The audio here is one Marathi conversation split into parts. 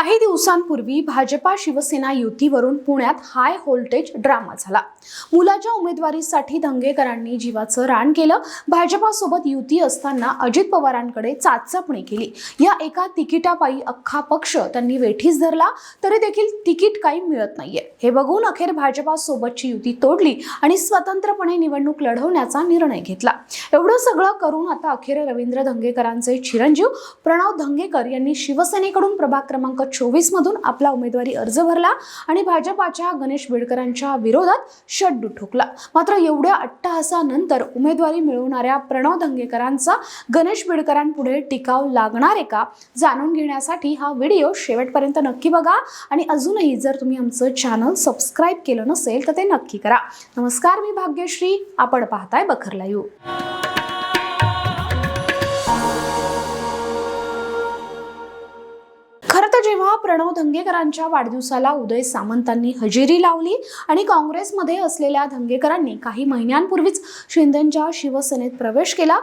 काही दिवसांपूर्वी भाजपा शिवसेना युतीवरून पुण्यात हाय व्होल्टेज ड्रामा झाला. मुलाच्या उमेदवारीसाठी दंगेकरांनी जीवाचं रान केलं. भाजपासोबत युती असताना अजित पवारांकडे चाचपणी केली. या एका तिकिटापायी अख्खा पक्ष त्यांनी वेठीस धरला तरी देखील तिकीट काही मिळत नाहीये. हे बघून अखेर भाजपासोबतची युती तोडली आणि स्वतंत्रपणे निवडणूक लढवण्याचा निर्णय घेतला. एवढं सगळं करून आता अखेर रवींद्र धंगेकरांचे चिरंजीव प्रणव धंगेकर यांनी शिवसेनेकडून प्रभाग क्रमांक चोवीसमधून आपला उमेदवारी अर्ज भरला आणि भाजपाच्या गणेश बिडकरांच्या विरोधात शड्डू ठोकला. मात्र एवढ्या अट्टहासानंतर उमेदवारी मिळवणाऱ्या प्रणव धंगेकरांचा गणेश बिडकरांपुढे टिकाव लागणार आहे का? जाणून घेण्यासाठी हा व्हिडिओ शेवटपर्यंत नक्की बघा आणि अजूनही जर तुम्ही आमचं चॅनल सबस्क्राईब केलं नसेल तर ते नक्की करा. नमस्कार मी भाग्यश्री. आपण पाहताय बखरला यू धंगेकरांच्या वाढदिवसाला उदय सामंतांनी हजेरी लावली आणि काँग्रेसमध्ये असलेल्या धंगेकरांनी काही महिन्यांपूर्वीच शिंदेच्या शिवसेनेत प्रवेश केला.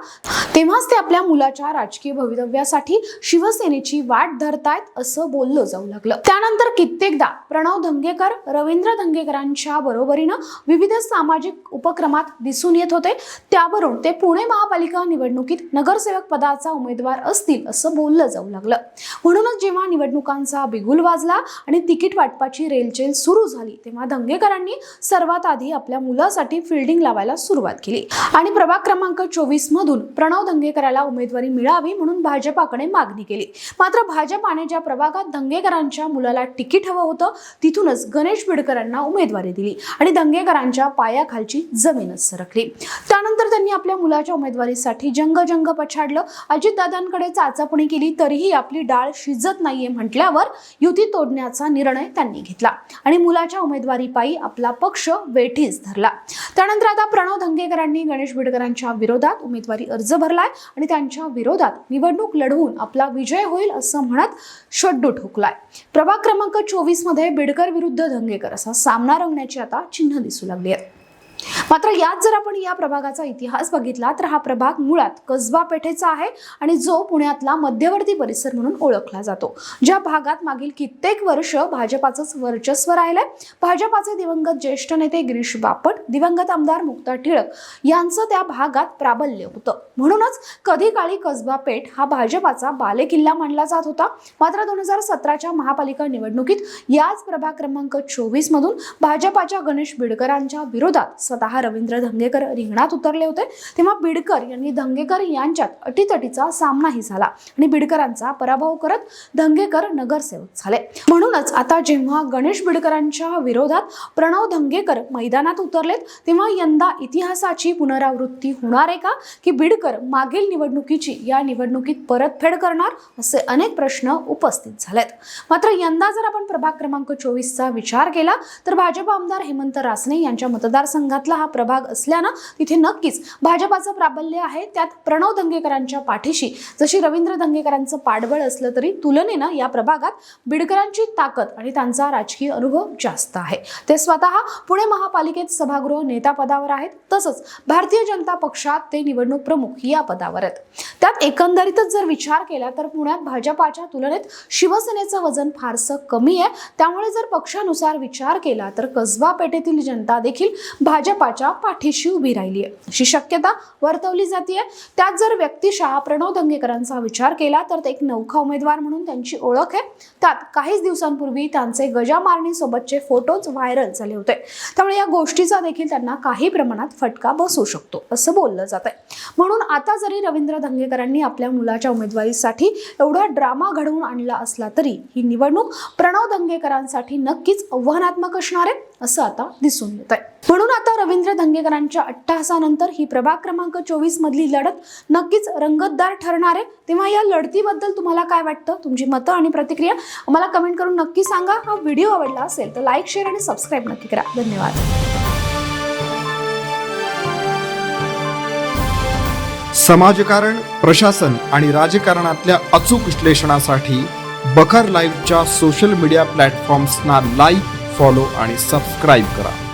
तेव्हाच ते आपल्या मुलाच्या राजकीय भवितव्यासाठी शिवसेनेची वाट धरतायत असं बोललं जाऊ लागलं. त्यानंतर कित्येकदा प्रणव धंगेकर रवींद्र धंगेकरांच्या बरोबरीनं विविध सामाजिक उपक्रमात दिसून येत होते. त्यावरून ते पुणे महापालिका निवडणुकीत नगरसेवक पदाचा उमेदवार असतील असं बोललं जाऊ लागलं. म्हणूनच जेव्हा निवडणुकांचा बिगुल वाजला आणि तिकीट वाटपाची रेलचेल सुरू झाली. तेव्हा दंगेकरांनी सर्वात आधी आपल्या मुलासाठी फिल्डिंग लावायला सुरुवात केली. आणि प्रभाग क्रमांक चोवीस मधून प्रणव दंगेकराला उमेदवारी मिळावी म्हणून भाजपाकडे मागणी केली. मात्र भाजपाने ज्या प्रभागात दंगेकरांच्या मुलाला तिकीट हवं होतं तिथूनच गणेश बिडकरांना उमेदवारी दिली आणि दंगेकरांच्या पायाखालची जमीनच सरकली. त्यानंतर त्यांनी आपल्या मुलाच्या उमेदवारीसाठी जंग जंग पछाडलं. अजितदादांकडे चाचपणी केली तरीही आपली डाळ शिजत नाहीये म्हटल्यावर युती तोडण्याचा निर्णय त्यांनी घेतला आणि मुलाच्या उमेदवारीपायी आपला पक्ष वेठीस धरला. त्यानंतर आता प्रणव धंगेकरांनी गणेश बिडकरांच्या विरोधात उमेदवारी अर्ज भरलाय आणि त्यांच्या विरोधात निवडणूक लढवून आपला विजय होईल असं म्हणत शड्डू ठोकलाय. प्रभाग क्रमांक चोवीसमध्ये बिडकर विरुद्ध धंगेकर असा सामना रंगण्याची आता चिन्ह दिसू लागली आहेत. मात्र यात जर आपण या प्रभागाचा इतिहास बघितला तर हा प्रभाग मुळात कसबा पेठेचा आहे आणि जो पुण्यातला मध्यवर्ती परिसर म्हणून ओळखला जातो. ज्या भागात मागील कित्येक वर्ष भाजपाचंच वर्चस्व राहिलंय. भाजपाचे दिवंगत ज्येष्ठ नेते गिरीश बापट दिवंगत आमदार मुक्ता टिळक यांचं त्या भागात प्राबल्य होतं. म्हणूनच कधी काळी कसबा पेठ हा भाजपाचा बालेकिल्ला मानला जात होता. मात्र दोन हजार सतराच्या महापालिका निवडणुकीत याच प्रभाग क्रमांक चोवीस मधून भाजपाच्या गणेश बिडकरांच्या विरोधात स्वतः रवींद्र धंगेकर रिंगणात उतरले होते तेव्हा बिडकर यांनी धंगेकर यांच्यात अटीतटीचा सामनाही झाला आणि बिडकरांचा पराभव करत धंगेकर नगरसेवक झाले. म्हणूनच आता जेव्हा गणेश बिडकरांच्या विरोधात प्रणव धंगेकर मैदानात उतरलेत तेव्हा यंदा इतिहासाची पुनरावृत्ती होणार आहे का? की बिडकर मागील निवडणुकीची या निवडणुकीत परतफेड करणार असे अनेक प्रश्न उपस्थित झालेत. मात्र यंदा जर आपण प्रभाग क्रमांक चोवीसचा विचार केला तर भाजप आमदार हेमंत रासने यांच्या मतदारसंघातला हा प्रभाग असल्यानं तिथे नक्कीच भाजपाचं प्राबल्य आहे. त्यात प्रणव दंगेकरांच्या पाठीशी जशी रवींद्र दंगेकरांचं पाठबळ असलं तरी तुलनेनं या प्रभागात बिडकरांची ताकद आणि त्यांचा राजकीय अनुभव जास्त आहे. ते स्वतः पुणे महापालिकेत सभागृह नेता पदावर आहेत तसंच भारतीय जनता पक्षात ते निवडणूक प्रमुख या पदावर आहेत. त्यात एकंदरीतच जर विचार केला तर पुण्यात भाजपाच्या तुलनेत शिवसेनेचं वजन फारसं कमी आहे. त्यामुळे जर पक्षानुसार विचार केला तर कसबा पेठेतील जनता देखील भाजपाच्या पाठीशी उभी राहिली आहे. अशी शक्यता वर्तवली जाते त्यात जर व्यक्तिशः प्रणव दंगेकरांचा विचार केला तर ते एक नौखा उमेदवार म्हणून त्यांची ओळख आहे. त्यात काहीच दिवसांपूर्वी त्यांचे गजामारणीसोबतचे सोबतचे फोटोज व्हायरल झाले होते. त्यामुळे या गोष्टीचा देखील त्यांना काही प्रमाणात फटका बसू शकतो असं बोललं जात आहे म्हणून आता जरी रवींद्र धंगेकरांनी आपल्या मुलाच्या उमेदवारीसाठी एवढा ड्रामा घडवून आणला असला तरी ही निवडणूक प्रणव दंगेकरांसाठी नक्कीच आव्हानात्मक असणार आहे असं आता दिसून येत आहे म्हणून आता रवींद्र दंगेकरांच्या अट्टहासानंतर ही प्रभाग क्रमांक चोवीस मधली लढत नक्कीच रंगतदार ठरणार आहे. तेव्हा या लढतीबद्दल तुम्हाला काय वाटतं? तुमची मतं आणि प्रतिक्रिया आम्हाला कमेंट करून नक्की सांगा. हा व्हिडिओ आवडला असेल तर लाईक शेअर आणि सबस्क्राईब नक्की करा. धन्यवाद. समाजकारण प्रशासन आणि राजकारणातल्या अचूक विश्लेषणासाठी बखर लाईव्हच्या सोशल मीडिया प्लॅटफॉर्म्सना लाईक फॉलो आणि सबस्क्राईब करा.